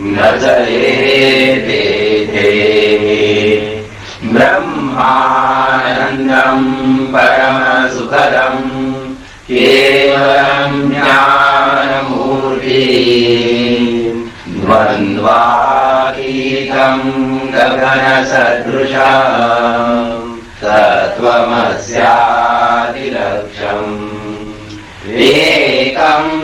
न चे ब्रह्मानन्दम् परमसुखदम् केवलम् ज्ञानमूर्ति। द्वन्द्वाकीतम् गगनसदृशा स एकम्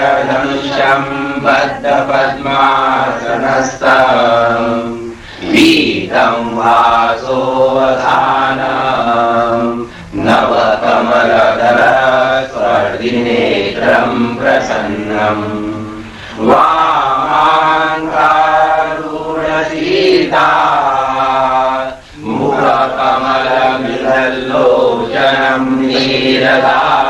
पद्मासनस्त वासोवधान नव कमल दल प्रसन्नम् वामाङ्गारूढसीता मासीता नीरदा।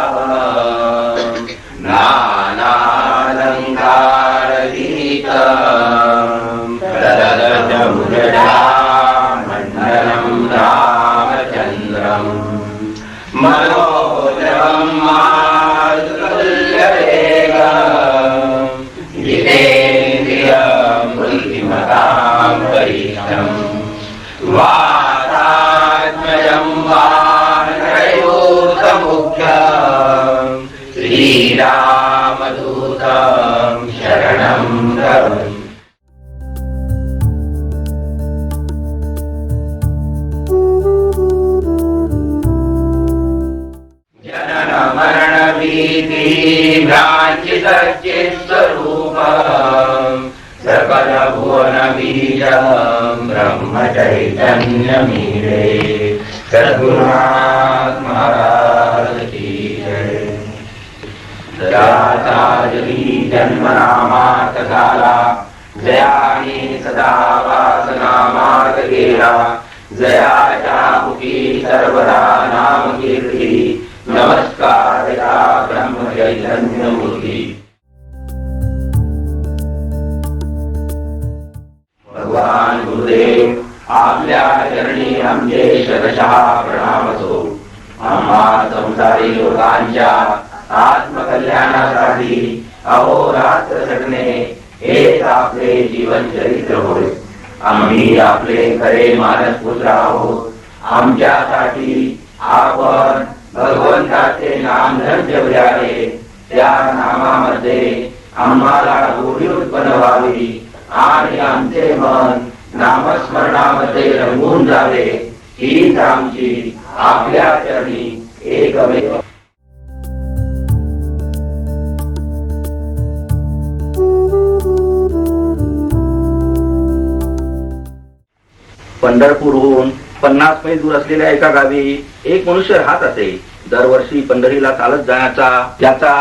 प्रददजमुरडामण्डलं रामचन्द्रम्। मनोजवम् मातुल्यवेगम्। बुद्धिमताम् बुद्धिमतां परीक्षम् वातात्मजं श्रीरामदूतम् शरणम् शरणं भ्रान्ति सच्चित्स्वरूप सकल भुवन बीजम् ब्रह्म चैतन्यमीरे सद्गुरुनाथ महाराज की जय दयाचार्यी जन्मनामात झाला जयाने सदा वासनामार्गेरा गेला जयाच्या मुखी सर्वदा नाम कीर्ती। नमस्कार। मूर्ती भगवान गुरुदेव आपल्या चरणी आमचे शरशः प्रणाम असो. आम्हा संसारी लोकांच्या आत्मकल्याणासाठी अहोरात्र झटणे हेच आपले जीवन चरित्र होय. आम्ही आपले खरे मानस पुत्र आहोत. आमच्यासाठी आपण भगवंताचे नाम धन्य आहे. त्या नामामध्ये आम्हाला गोडी उत्पन्न व्हावी आणि आमचे मन नामस्मरणामध्ये रंगून जावे. हीच आमची आपल्या चरणी एकमेव. पंढरपूरहून पन्नास मैल दूर असलेल्या एका गावी एक मनुष्य राहत असे. दरवर्षी पंढरीला चालत जाण्याचा त्याचा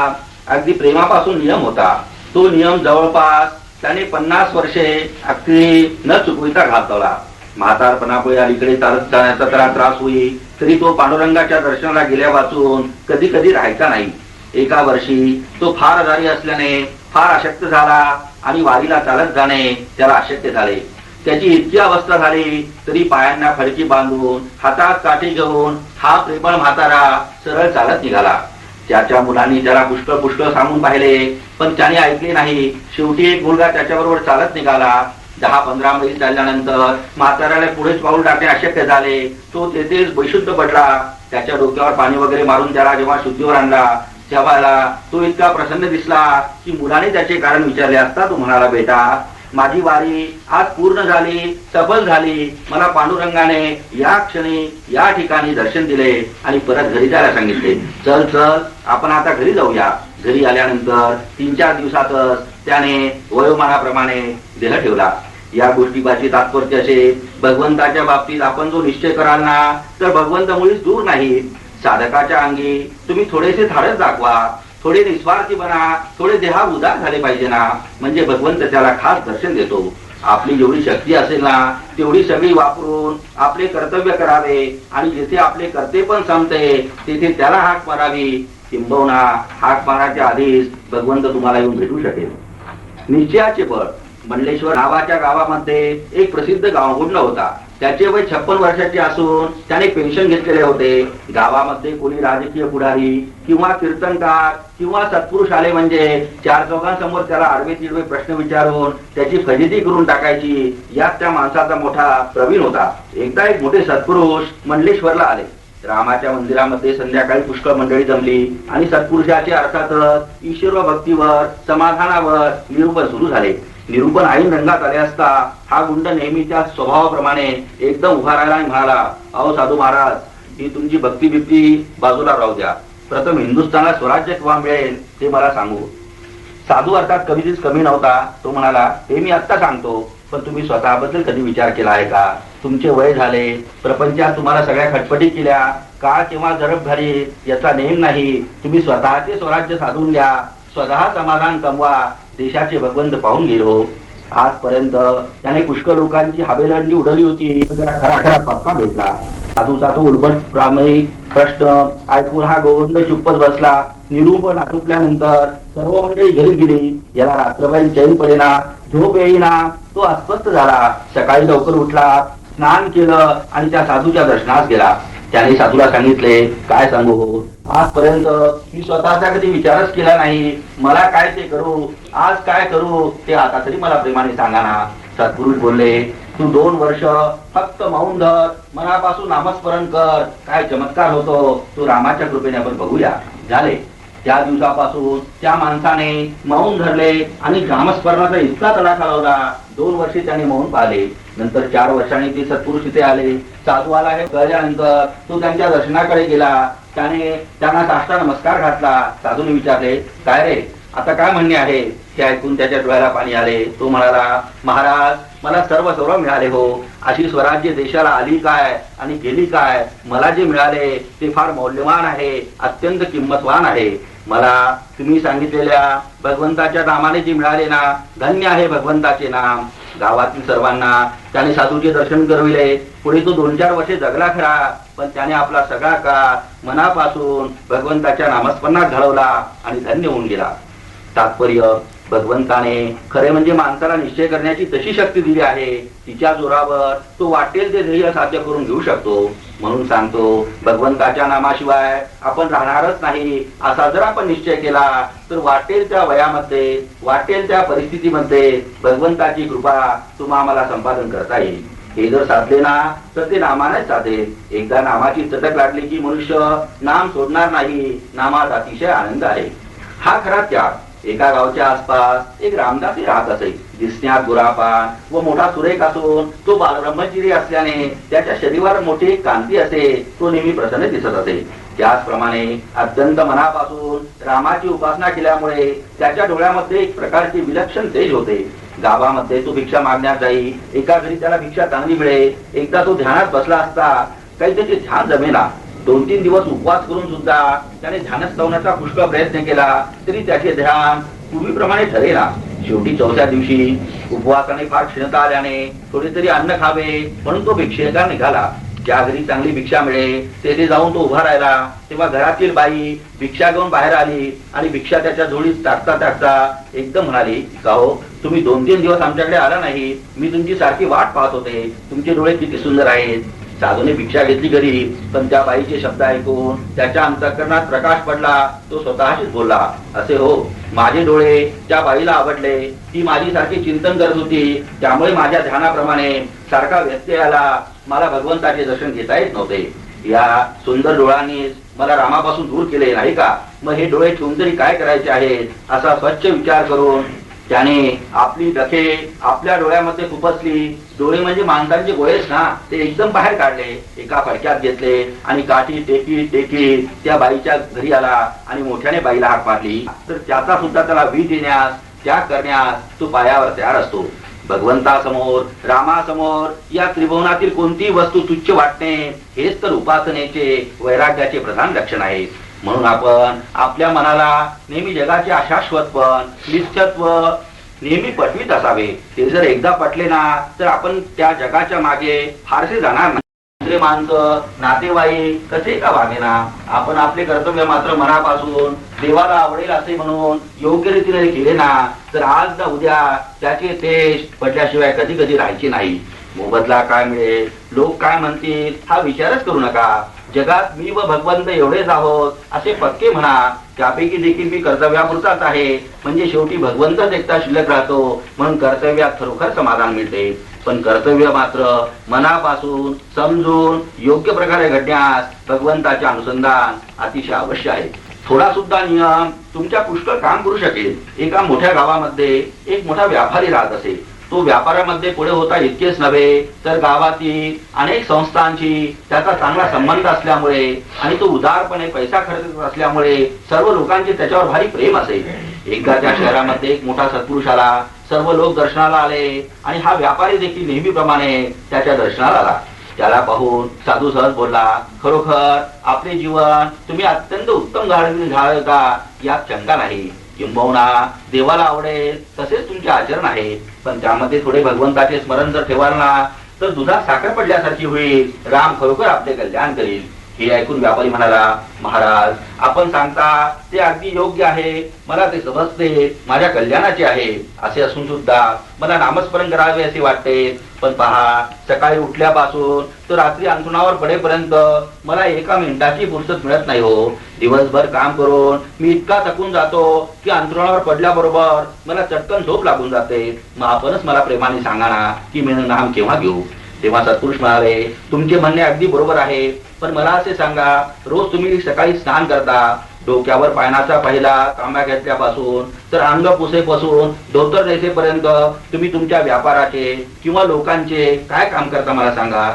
अगदी प्रेमापासून नियम होता. तो नियम जवळपास त्याने पन्नास वर्षे अगदी न चुकविता घातवला म्हातारपणापुढे अलीकडे चालत जाण्याचा त्याला त्रास होई तरी तो पांडुरंगाच्या दर्शनाला गेल्या वाचून कधी कधी राहायचा नाही. एका वर्षी तो फार आजारी असल्याने फार अशक्त झाला आणि वारीला चालत जाणे त्याला अशक्य झाले. त्याची इतकी अवस्था झाली तरी पायांना फडकी बांधून हातात काठी घेऊन हा प्रेमळ म्हातारा सरळ चालत निघाला. त्याच्या मुलांनी त्याला पुष्कळ पुष्कळ सांगून पाहिले पण त्याने ऐकले नाही. शेवटी एक मुलगा त्याच्याबरोबर चालत निघाला. दहा पंधरा मैल चालल्यानंतर म्हाताऱ्याला पुढेच पाऊल टाकणे अशक्य झाले. तो तेथेच बैशुद्ध पडला. त्याच्या डोक्यावर पाणी वगैरे मारून त्याला जेव्हा शुद्धीवर आणला तेव्हा तो इतका प्रसन्न दिसला की मुलाने त्याचे कारण विचारले असता तो म्हणाला बेटा माझी वारी आज पूर्ण झाली सफल झाली. मला पांडुरंगाने या क्षणी या ठिकाणी दर्शन दिले आणि परत घरी जायला सांगितले. चल चल आपण आता घरी जाऊया. घरी आल्यानंतर तीन चार दिवसातच त्याने वयोमानाप्रमाणे देह ठेवला. या गोष्टीपाची तात्पर्य असे भगवंताच्या बाबतीत आपण जो निश्चय कराल ना तर भगवंत मुळीच दूर नाही साधकाच्या अंगी तुम्ही थोडेसे धाडस दाखवा. थोडे निस्वार्थी बना थोडे देहा उदार झाले पाहिजे ना. म्हणजे भगवंत त्याला खास दर्शन देतो. आपली जेवढी शक्ती असेल ना तेवढी सगळी वापरून आपले कर्तव्य करावे. आणि जिथे आपले कर्ते पण संपते तिथे त्याला हाक मारावी. किंबहुना हाक माराच्या आधीच भगवंत तुम्हाला येऊन भेटू शकेल. निश्चयाचे बळ. मंडलेश्वर नावाच्या गावामध्ये एक प्रसिद्ध गावगुंड होता. त्याचे वय छप्पन वर्षाचे असून त्याने पेन्शन घेतलेले होते. गावामध्ये कोणी राजकीय पुढारी किंवा कीर्तनकार किंवा सत्पुरुष आले म्हणजे चार चौघांसमोर त्याला आडवे तिडवे प्रश्न विचारून त्याची फजिती करून टाकायची यात त्या माणसाचा मोठा प्रवीण होता. एकदा एक मोठे सत्पुरुष मंडलेश्वरला आले. रामाच्या मंदिरामध्ये संध्याकाळी पुष्कळ मंडळी जमली आणि सत्पुरुषाचे अर्थातच ईश्वर भक्तीवर समाधानावर निरूपण सुरू झाले. निरूपण ऐन रंगात आले असता हा गुंड नेहमीच्या स्वभावाप्रमाणे एकदम उभा राहिला आणि म्हणाला अहो साधू महाराज ही तुमची भक्ती बिक्ती बाजूला राहू द्या. प्रथम हिंदुस्थानात स्वराज्य केव्हा मिळेल ते मला सांगू. साधू अर्थात कधीच कमी नव्हता. तो म्हणाला हे मी आत्ता सांगतो पण तुम्ही स्वतःबद्दल कधी विचार केला आहे का? तुमचे वय झाले प्रपंचात तुम्हाला सगळ्या खटपटी केल्या. काळ किंवा झडप झाली याचा नेम नाही. तुम्ही स्वतःचे स्वराज्य साधून घ्या. स्वतः समाधान कमवा. देशाचे भगवंत पाहून गेलो. आजपर्यंत त्याने पुष्कळ लोकांची हाबेलंडी उडवली होती. त्याला खरा खरा पक्का भेटला. साधूचा तो उलबट प्रामाणिक प्रश्न ऐकून हा गोविंद चुप्पच बसला. निरूपण आटोपल्यानंतर सर्व मंडळी घरी गेली. याला रात्रभर चैन पडेना झोप येईना. तो अस्वस्थ झाला. सकाळी लवकर उठला स्नान केलं आणि त्या साधूच्या दर्शनास गेला. त्याने साधूला सांगितले काय सांगू? हो आजपर्यंत मी स्वतःचा कधी विचारच केला नाही. मला काय ते करू? आज काय करू? ते आता तरी मला प्रेमाने सांगा ना सत्पुरुष बोलले तू दोन वर्ष फक्त माऊन धर मनापासून नामस्मरण कर. काय चमत्कार होतो तू रामाच्या कृपेने आपण बघूया. झाले. त्या दिवसापासून त्या माणसाने मौन धरले आणि नामस्मरणाचा इतका तडाखा लावला. दोन वर्षे त्याने मौन पाहिले नंतर चार वर्षांनी ते सत्पुरुष इथे आले. साधू आला हे कळल्यानंतर तो त्यांच्या दर्शनाकडे गेला. त्याने त्यांना साष्टा नमस्कार घातला. साधूने विचारले काय रे? आता काय म्हणणे आहे? हे ऐकून त्याच्या डोळ्याला पाणी आले. तो म्हणाला महाराज मला सर्व सर्व मिळाले हो. अशी स्वराज्य देशाला आली काय? आणि गेली काय? मला जे मिळाले ते फार मौल्यवान आहे. अत्यंत किंमतवान आहे. मला तुम्ही सांगितलेल्या भगवंताच्या नामाने जे मिळाले ना धन्य आहे भगवंताचे नाम. गावातील सर्वांना त्याने साधूचे दर्शन करविले. पुढे तो दोन चार वर्षे जगला खरा पण त्याने आपला सगळा काळ मनापासून भगवंताच्या नामस्मरणात घालवला आणि धन्य होऊन गेला. तात्पर्य भगवंताने खरे म्हणजे माणसाला निश्चय करण्याची तशी शक्ती दिली आहे तिच्या जोरावर तो वाटेल ते ध्येय साध्य करून घेऊ शकतो. म्हणून सांगतो भगवंताच्या नामाशिवाय आपण राहणारच नाही असा जर आपण निश्चय केला तर वाटेल त्या वयामध्ये वाटेल त्या परिस्थितीमध्ये भगवंताची कृपा तुम्हा आम्हाला संपादन करता येईल. हे जर साधले ना तर ते नामानेच साधेल एकदा नामाची चटक लागली की मनुष्य नाम सोडणार नाही नामात अतिशय आनंद आहे. हा खरा त्याग. एका गावच्या आसपास एक रामदासी राहत असे. दिसण्यात गुरापान व मोठा सुरेख असून तो बालब्रह्मचिरी असल्याने त्याच्या शरीरावर मोठी कांती असे तो नेहमी प्रसन्न दिसत असे. त्याचप्रमाणे अत्यंत मनापासून रामाची उपासना केल्यामुळे त्याच्या डोळ्यामध्ये एक प्रकारचे विलक्षण तेज होते. गावामध्ये तो भिक्षा मागण्यात जाई एका घरी त्याला भिक्षा चांगली मिळे एकदा तो ध्यानात बसला असता काही त्याचे ध्यान जमेना. दोन तीन दिवस उपवास करून सुद्धा त्याने ध्यानस्थवण्याचा पुष्कळ प्रयत्न केला तरी त्याचे ध्यान पूर्वीप्रमाणे ठरेला शेवटी चौथ्या दिवशी उपवासाने फार क्षीणता आल्याने थोडे तरी अन्न खावे म्हणून तो भिक्षेकार निघाला. ज्या घरी चांगली भिक्षा मिळे तेथे जाऊन तो उभा राहिला. तेव्हा घरातील बाई भिक्षा घेऊन बाहेर आली आणि भिक्षा त्याच्या झोळीत टाकता टाकता एकदम म्हणाली का हो तुम्ही दोन तीन दिवस आमच्याकडे आला नाही. मी तुमची सारखी वाट पाहत होते. तुमचे डोळे किती सुंदर आहेत. साधूने भिक्षा घेतली घरी पण त्या बाईचे शब्द ऐकून त्याच्या अंतकरणात प्रकाश पडला तो स्वतःशीच बोलला असे हो माझे डोळे त्या बाईला आवडले. ती माझी सारखी चिंतन करत होती. त्यामुळे माझ्या ध्यानाप्रमाणे सारखा व्यत्यय आला मला भगवंताचे दर्शन घेता येत नव्हते. या सुंदर डोळ्यांनी मला रामापासून दूर केले नाही का? मग हे डोळे ठेवून तरी काय करायचे आहेत? असा स्वच्छ विचार करून त्याने आपली डखे आपल्या डोळ्यामध्ये खुपसली. डोळे म्हणजे माणसांचे गोळेच ना. ते एकदम बाहेर काढले. एका फडक्यात घेतले आणि काठी टेकी टेकी त्या बाईच्या घरी आला आणि मोठ्याने बाईला हाक मारली. तर त्याचा सुद्धा त्याला वी देण्यास त्याग करण्यास तो पायावर तयार असतो. भगवंतासमोर रामासमोर या त्रिभुवनातील कोणतीही वस्तू तुच्छ वाटणे हेच तर उपासनेचे वैराग्याचे प्रधान लक्षण आहे. म्हणून आपण आपल्या मनाला नेहमी जगाचे अशाश्वतपण निश्चत्व नेहमी पटवीत असावे. ते जर एकदा पटले ना तर आपण त्या जगाच्या मागे फारसे जाणार नाही. माणसं नातेवाईक कसे का वागेना आपण आपले कर्तव्य मात्र मनापासून देवाला आवडेल असे म्हणून योग्य रीतीने केले ना तर आज ना उद्या त्याचे तेज पडल्याशिवाय कधी कधी राहायचे नाही. मोबदला काय मिळेल? लोक काय म्हणतील? हा विचारच करू नका. जगात मी व भगवंत एवढेच आहोत असे पक्के म्हणा. त्यापैकी देखील मी कर्तव्यापुरताच आहे. म्हणजे शेवटी भगवंतच एकटा शिल्लक राहतो. म्हणून कर्तव्यात खरोखर समाधान मिळते. पण कर्तव्य मात्र मनापासून समजून योग्य प्रकारे घडण्यास भगवंताचे अनुसंधान अतिशय अवश्य आहे. थोडा सुद्धा नियम तुमच्या पुष्कळ काम करू शकेल. एका मोठ्या गावामध्ये एक मोठा व्यापारी राहत असेल तो व्यापारामध्ये पुढे होता इतकेच नव्हे तर गावातील अनेक संस्थांशी त्याचा चांगला संबंध असल्यामुळे आणि तो उदारपणे पैसा खर्च करत असल्यामुळे सर्व लोकांचे त्याच्यावर भारी प्रेम असे एकदा त्या शहरामध्ये एक मोठा सत्पुरुष आला सर्व लोक दर्शनाला आले आणि हा व्यापारी देखील नेहमीप्रमाणे त्याच्या दर्शनाला आला. त्याला पाहून साधू सहज बोलला खरोखर आपले जीवन तुम्ही अत्यंत उत्तम घाल का यात शंका नाही. किंबहुना देवाला आवडेल तसेच तुमचे आचरण आहे. पण त्यामध्ये थोडे भगवंताचे स्मरण जर ठेवाल ना तर दुधात साखर पडल्यासारखी होईल. राम खरोखर आपले कल्याण करील. हे ऐकून व्यापारी म्हणाला महाराज आपण सांगता ते अगदी योग्य आहे. मला ते समजते. माझ्या कल्याणाचे आहे. असे असून सुद्धा मला नामस्मरण करावे असे वाटते. पण पहा सकाळी उठल्यापासून तर रात्री अंथरुणावर पडेपर्यंत मला एका मिनिटाची फुरसत मिळत नाही हो. दिवसभर काम करून मी इतका थकून जातो की अंथरुणावर पडल्याबरोबर मला चटकन झोप लागून जाते. मग आपणच मला प्रेमाने सांगा ना की मी नाम केव्हा घेऊ? तेव्हा सत्पुरुष म्हणाले तुमचे म्हणणे अगदी बरोबर आहे पण मला असे सांगा रोज तुम्ही सकाळी स्नान करता डोक्यावर पाण्याचा पहिला तांब्या घेतल्यापासून तर अंग पुसेपासून धोतर नेसेपर्यंत तुम्ही तुमच्या व्यापाराचे किंवा लोकांचे काय काम करता मला सांगा?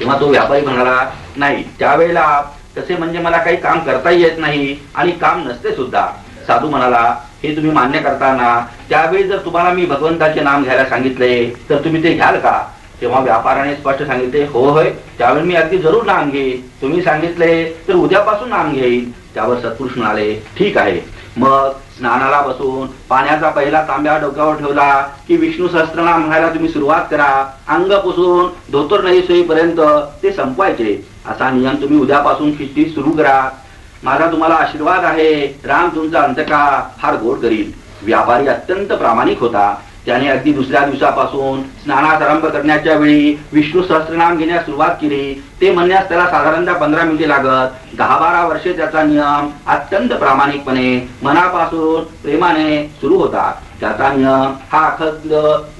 तेव्हा तो व्यापारी म्हणाला नाही त्यावेळेला तसे म्हणजे मला काही काम करता येत नाही आणि काम नसते सुद्धा. साधू म्हणाला हे तुम्ही मान्य करताना त्यावेळी जर तुम्हाला मी भगवंताचे नाम घ्यायला सांगितले तर तुम्ही ते घ्याल का? तेव्हा व्यापाराने स्पष्ट सांगितले हो होय त्यावेळी मी अगदी जरूर नाम घेईन. तुम्ही सांगितले तर उद्यापासून नाम घेईन. त्यावर सत्पुरुष म्हणाले ठीक आहे. मग स्नानाला बसून पाण्याचा पहिला तांब्या डोक्यावर ठेवला की विष्णू सहस्त्रनाम म्हणायला तुम्ही सुरुवात करा. अंग पुसून धोतर नाही सोयीपर्यंत ते संपवायचे. असा नियम तुम्ही उद्यापासून किती सुरू करा. माझा तुम्हाला आशीर्वाद आहे. राम तुमचा अंतका फार गोड करील. व्यापारी अत्यंत प्रामाणिक होता. त्याने अगदी दुसऱ्या दिवसापासून स्नानास आरंभ करण्याच्या वेळी विष्णू सहस्त्रनाम घेण्यास सुरुवात केली. ते म्हणण्यास त्याला साधारणतः पंधरा मिनिटे लागत. दहा बारा वर्षे त्याचा नियम अत्यंत प्रामाणिकपणे मनापासून प्रेमाने सुरू होता. त्याचा नियम हा अखंड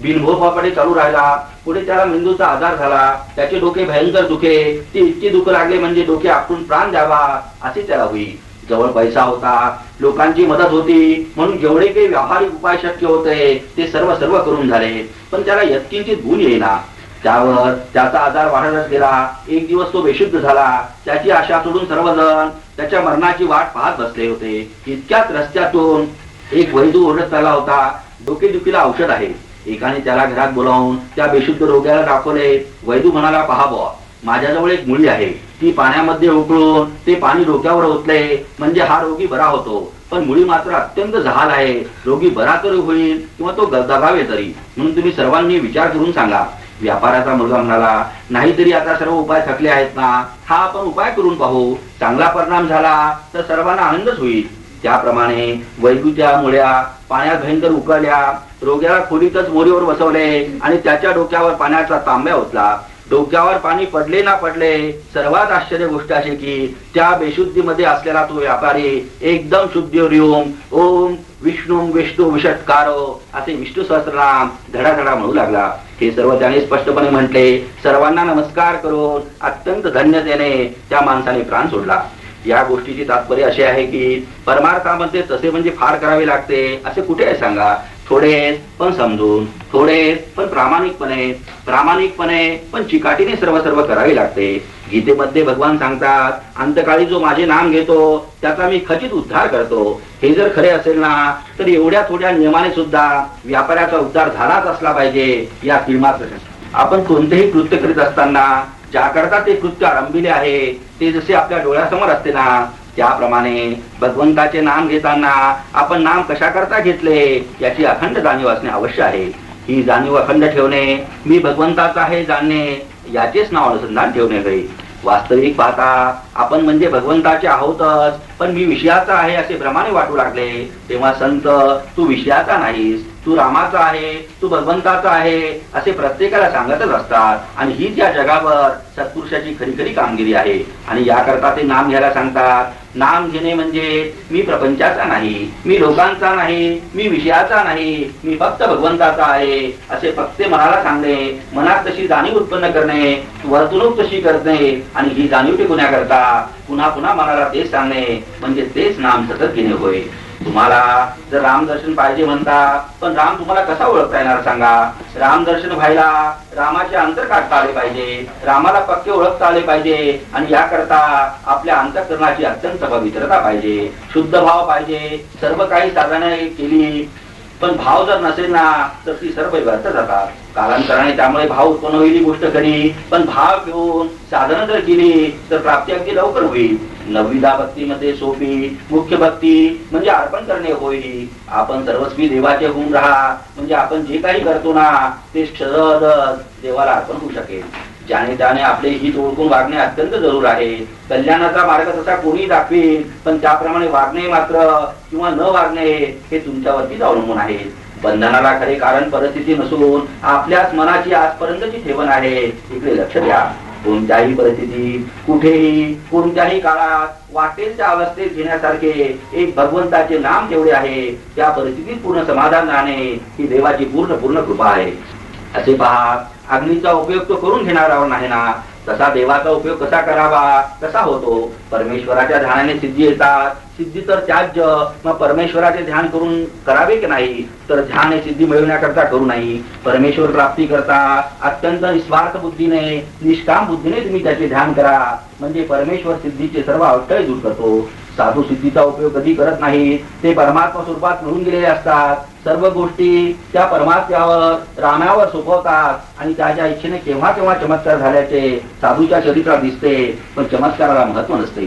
बिनभोपापणे चालू राहिला. पुढे त्याला मेंदूचा आजार झाला. त्याचे डोके भयंकर दुखे. ते इतके दुःख लागले म्हणजे डोके आपण प्राण द्यावा असे त्याला होईल जवळ पैसा होता लोकांची मदत होती. म्हणून जेवढे काही व्यावहारिक उपाय शक्य होते ते सर्व सर्व करून झाले. पण त्याला यत्किंचित गुण येईना. त्यावर त्याचा आजार वाढतच गेला. एक दिवस तो बेशुद्ध झाला. त्याची आशा सोडून सर्वजण त्याच्या मरणाची वाट पाहत बसले होते. इतक्याच रस्त्यातून एक वैदू ओरडत चालला होता. डोकेदुखीला औषध आहे. एकाने त्याला घरात बोलावून त्या बेशुद्ध रोग्याला दाखवले. वैदू म्हणाला पहा बुवा माझ्याजवळ एक मुळी आहे. ती पाण्यामध्ये उकळून ते पाणी डोक्यावर ओतले. म्हणजे हा रोगी बरा होतो. पण मुळी मात्र अत्यंत जहाल आहे. रोगी बरा तरी होईल किंवा तो दबावे दगावे तरी. म्हणून तुम्ही सर्वांनी विचार करून सांगा. व्यापाराचा मुलगा म्हणाला नाहीतरी आता सर्व उपाय थकले आहेत ना. हा आपण उपाय करून पाहू. चांगला परिणाम झाला तर सर्वांना आनंदच होईल. त्याप्रमाणे वैद्युच्या मुळ्या पाण्यात भयंकर उकळल्या. रोग्याला खोलीतच मोरीवर बसवले आणि त्याच्या डोक्यावर पाण्याचा तांब्या होतला डोक्यावर पाणी पडले ना पडले सर्वात आश्चर्य गोष्ट अशी की त्या बेशुद्धीमध्ये असलेला तो व्यापारी एकदम शुद्धी येऊन ओम विष्णू विष्णू विषटकार असे विष्णू सहस्रनाम धडाधडा म्हणू लागला. हे सर्व त्याने स्पष्टपणे म्हटले. सर्वांना नमस्कार करून अत्यंत धन्यतेने त्या माणसाने प्राण सोडला. या गोष्टीची तात्पर्य असे आहे की परमार्थामध्ये तसे म्हणजे फार करावे लागते असे कुठे आहे सांगा? थोडे पण समजून थोडे पण प्रामाणिकपणे प्रामाणिकपणे पण चिकाटीने सर्व सर्व करावे लागते. गीतेमध्ये भगवान सांगतात अंतकाळी जो माझे नाम घेतो त्याचा मी खचित उद्धार करतो. हे जर खरे असेल ना तर एवढ्या थोड्या नियमाने सुद्धा व्यापाऱ्याचा उद्धार झालाच असला पाहिजे. या फिल्मात. आपण कोणतेही कृत्य करीत असताना ज्याकरता ते कृत्य आरंभिले आहे ते जसे आपल्या डोळ्यासमोर असते ना त्याप्रमाणे भगवंताचे नाम घेताना आपण नाम कशा करता घेतले याची अखंड जाणीव असणे अवश्य आहे. ही जाणीव अखंड ठेवणे मी भगवंताचा आहे जाणणे याचेच नाव अनुसंधान ठेवणे होय. वास्तविक पाहता आपण म्हणजे भगवंताचे आहोतच पण मी विषयाचा आहे असे भ्रमाने वाटू लागले तेव्हा संत तू विषयाचा नाहीस. तू रामाचा आहे तू भगवंताचा आहे असे प्रत्येकाला सांगतच असतात. आणि हीच या जगावर सत्पुरुषाची खरी खरी कामगिरी आहे. आणि याकरता ते नाम घ्यायला सांगतात. नाम घेणे म्हणजे मी प्रपंचाचा नाही मी लोकांचा नाही मी विषयाचा नाही मी फक्त भगवंताचा आहे असे फक्त मनाला सांगणे मनात तशी जाणीव उत्पन्न करणे वर्तणूक तशी करणे आणि ही जाणीव टिकवण्याकरता पुन्हा पुन्हा मनाला तेच सांगणे म्हणजे तेच नाम सतत घेणे होय. तुम्हाला जर राम दर्शन पाहिजे म्हणता पण राम तुम्हाला कसा ओळखता येणार सांगा? राम दर्शन व्हायला रामाचे अंतर काढता आले पाहिजे रामाला पक्के ओळखता आले पाहिजे आणि याकरता आपल्या अंतकरणाची अत्यंत पवित्रता पाहिजे शुद्ध भाव पाहिजे सर्व काही साधना केली पण भाव जर नसेल ना तर ती सर्व व्यर्थ जातात. कालांतराने त्यामुळे भाव उत्पन्न होईल गोष्ट खरी. पण भाव घेऊन साधनं जर केली तर प्राप्ती अगदी लवकर होईल. नवविधा भक्तीमध्ये सोपी मुख्य भक्ती म्हणजे अर्पण करणे होईल आपण सर्वस्वी देवाचे होऊन राहा. म्हणजे आपण जे काही करतो ना ते सहज देवाला अर्पण होऊ शकेल. ज्याने त्याने आपले हित ओळखून वागणे अत्यंत जरूर आहे. कल्याणाचा मार्ग तसा कोणी दाखवेल पण त्याप्रमाणे वागणे मात्र किंवा न वागणे हे तुमच्यावरतीच अवलंबून आहे. बंधनाला खरे कारण परिस्थिती नसून आपल्याच मनाची आजपर्यंतची ठेवण आहे. इकडे लक्ष द्या. कोणत्याही परिस्थितीत कुठेही कोणत्याही काळात वाटेल त्या अवस्थेत घेण्यासारखे एक भगवंताचे नाम जेवढे आहे त्या परिस्थितीत पूर्ण समाधान राहणे ही देवाची पूर्ण पूर्ण कृपा आहे. असे पहा अग्नीचा उपयोग तो करून घेणारावर नाही ना? तसा देवाचा उपयोग कसा करावा? कसा होतो. परमेश्वराच्या ध्यानाने सिद्धी येतात. सिद्धी तर त्याज्य. मग परमेश्वराचे ध्यान करून करावे की नाही? तर ध्यान हे सिद्धी मिळवण्याकरता करू नाही. परमेश्वर प्राप्ती करता. अत्यंत निस्वार्थ बुद्धीने निष्काम बुद्धीने तुम्ही त्याचे ध्यान करा. म्हणजे परमेश्वर सिद्धीचे सर्व अडथळे दूर करतो. साधू सिद्धीचा उपयोग कधी करत नाही ते परमात्मा स्वरूपात मिळून गेलेले असतात. सर्व गोष्टी त्या परमात्म्यावर रामावर सोपवतात आणि त्याच्या इच्छेने केव्हा केव्हा चमत्कार झाल्याचे साधूच्या चरित्रात दिसते पण चमत्काराला महत्त्व नसते.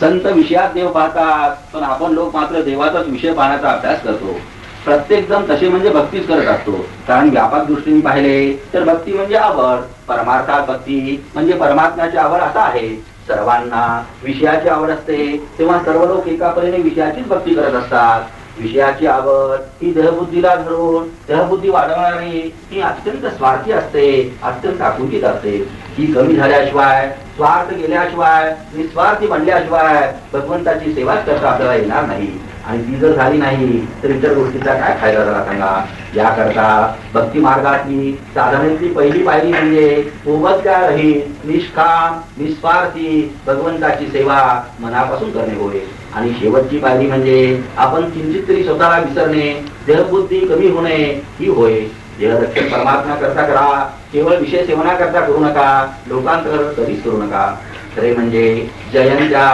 संत विषयात देव पाहतात पण आपण लोक मात्र देवाचाच विषय पाहण्याचा अभ्यास करतो. प्रत्येक जण तसे म्हणजे भक्तीच करत असतो. कारण व्यापक दृष्टीने पाहिले तर भक्ती म्हणजे आवड परमार्थात भक्ती म्हणजे परमात्म्याची आवड असा आहे. सर्वांना विषयाची आवड असते तेव्हा सर्व लोक एका परीने विषयाचीच भक्ती करत असतात. विषयाची आवड ही देहबुद्धीला धरून देहबुद्धी वाढवणारी ही अत्यंत स्वार्थी असते अत्यंत आकुंठित असते. ही कमी झाल्याशिवाय स्वार्थ गेल्याशिवाय निस्वार्थी बनल्याशिवाय भगवंताची सेवाच करता आपल्याला येणार नाही. आणि ती जर झाली नाही तर इतर गोष्टीचा काय फायदा झाला सांगा? याकरता भक्ती मार्गातली साधनेतली पहिली पायरी म्हणजे सोबत रहित निष्काम निस्वार्थी भगवंताची सेवा मनापासून करणे होय. आणि शेवटची पायरी म्हणजे आपण किंचित तरी स्वतःला विसरणे देहबुद्धी कमी होणे ही होय. देहरक्षण परमात्मा करता करा केवळ विषय सेवना करता करू नका लोकांतर कधीच करू नका. खरे म्हणजे जयंत्या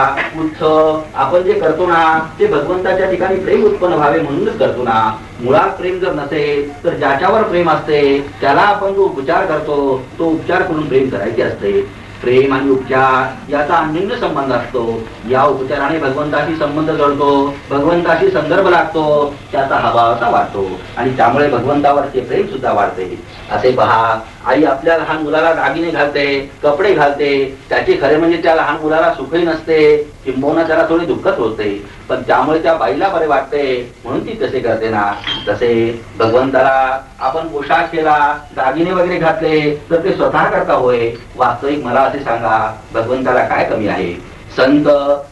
उत्सव आपण जे करतो ना ते भगवंताच्या ठिकाणी प्रेम उत्पन्न व्हावे म्हणूनच करतो ना. मुळात प्रेम जर नसेल तर ज्याच्यावर प्रेम असते त्याला आपण जो उपचार करतो तो उपचार करून प्रेम करायचे असते. प्रेम आणि उपचार याचा अन्योन्य संबंध असतो. या उपचाराने भगवंताशी संबंध जोडतो भगवंताशी संदर्भ लागतो त्याचा हवाचा वाटतो आणि त्यामुळे भगवंतावरचे प्रेम सुद्धा वाढते. असे पहा आई आपल्या लहान मुलाला दागिने घालते कपडे घालते. त्याची खरे म्हणजे त्या लहान मुलाला सुखही नसते किंबहुना त्याला थोडी दुःखच होते. पण त्यामुळे त्या बाईला बरे वाटते म्हणून ती तसे करते ना. तसे भगवंताला आपण पोशाख केला दागिने वगैरे घातले तर ते स्वतः करता होय. वास्तविक मला असे सांगा भगवंताला काय कमी आहे? संत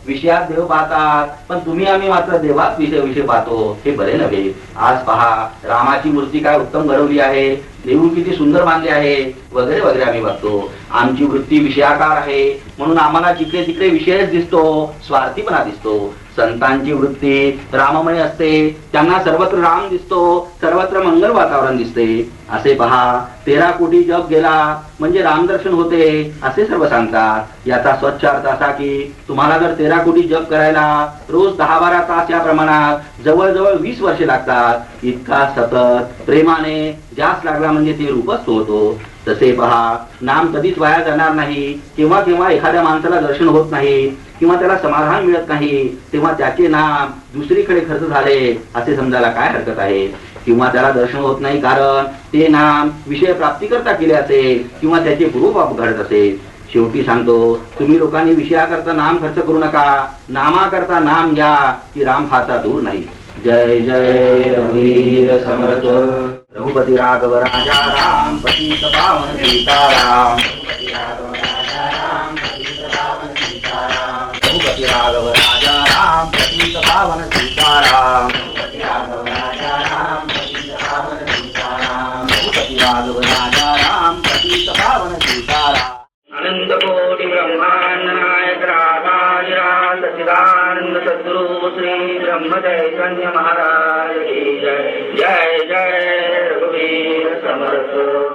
विषयात देव पाहतात पण तुम्ही आम्ही मात्र देवात विषय विषय पाहतो. हे बरे नव्हे. आज पहा रामाची मूर्ती काय उत्तम घडवली आहे देऊळ किती सुंदर बांधले आहे वगैरे वगैरे आम्ही बघतो. आमची वृत्ती विषयाकार आहे म्हणून आम्हाला जिकडे तिकडे विषयच दिसतो स्वार्थीपणा दिसतो. संतांची वृत्ती राममय असते. त्यांना सर्वत्र राम दिसतो सर्वत्र मंगल वातावरण दिसते. असे पहा तेरा कोटी जप गेला म्हणजे रामदर्शन होते असे सर्व सांगतात. याचा स्वच्छ अर्थ असा की तुम्हाला जर तेरा कोटी जप करायला रोज दहा बारा तास या प्रमाणात जवळजवळ वीस वर्षे लागतात इतका सतत प्रेमाने जास्त लागला म्हणजे ते रूपस्थ होतो. तसे पहा नाम कधीच वाया जाणार नाही किंवा किंवा एखाद्या माणसाला दर्शन होत नाही किंवा त्याला समाधान मिळत नाही तेव्हा त्याचे नाम दुसरीकडे खर्च झाले असे समजायला काय हरकत आहे? किंवा त्याला दर्शन होत नाही कारण ते नाम विषय प्राप्ती करता केले असेल किंवा त्याचे पूर्वपाप घडत असेल. शेवटी सांगतो तुम्ही लोकांनी विषयाकरता नाम खर्च करू नका. नामाकरता नाम घ्या की राम फारसा दूर नाही. जय जय रघुवीर समर्थ. रघुपती राघव राजा राम पतित पावन सीताराम अनंत कोटी ब्रह्मांड नायक रामाजिराज सचिदानंद सद्गुरु श्री ब्रह्म चैतन्य महाराज की जय जय जय रघुवीर समर्थ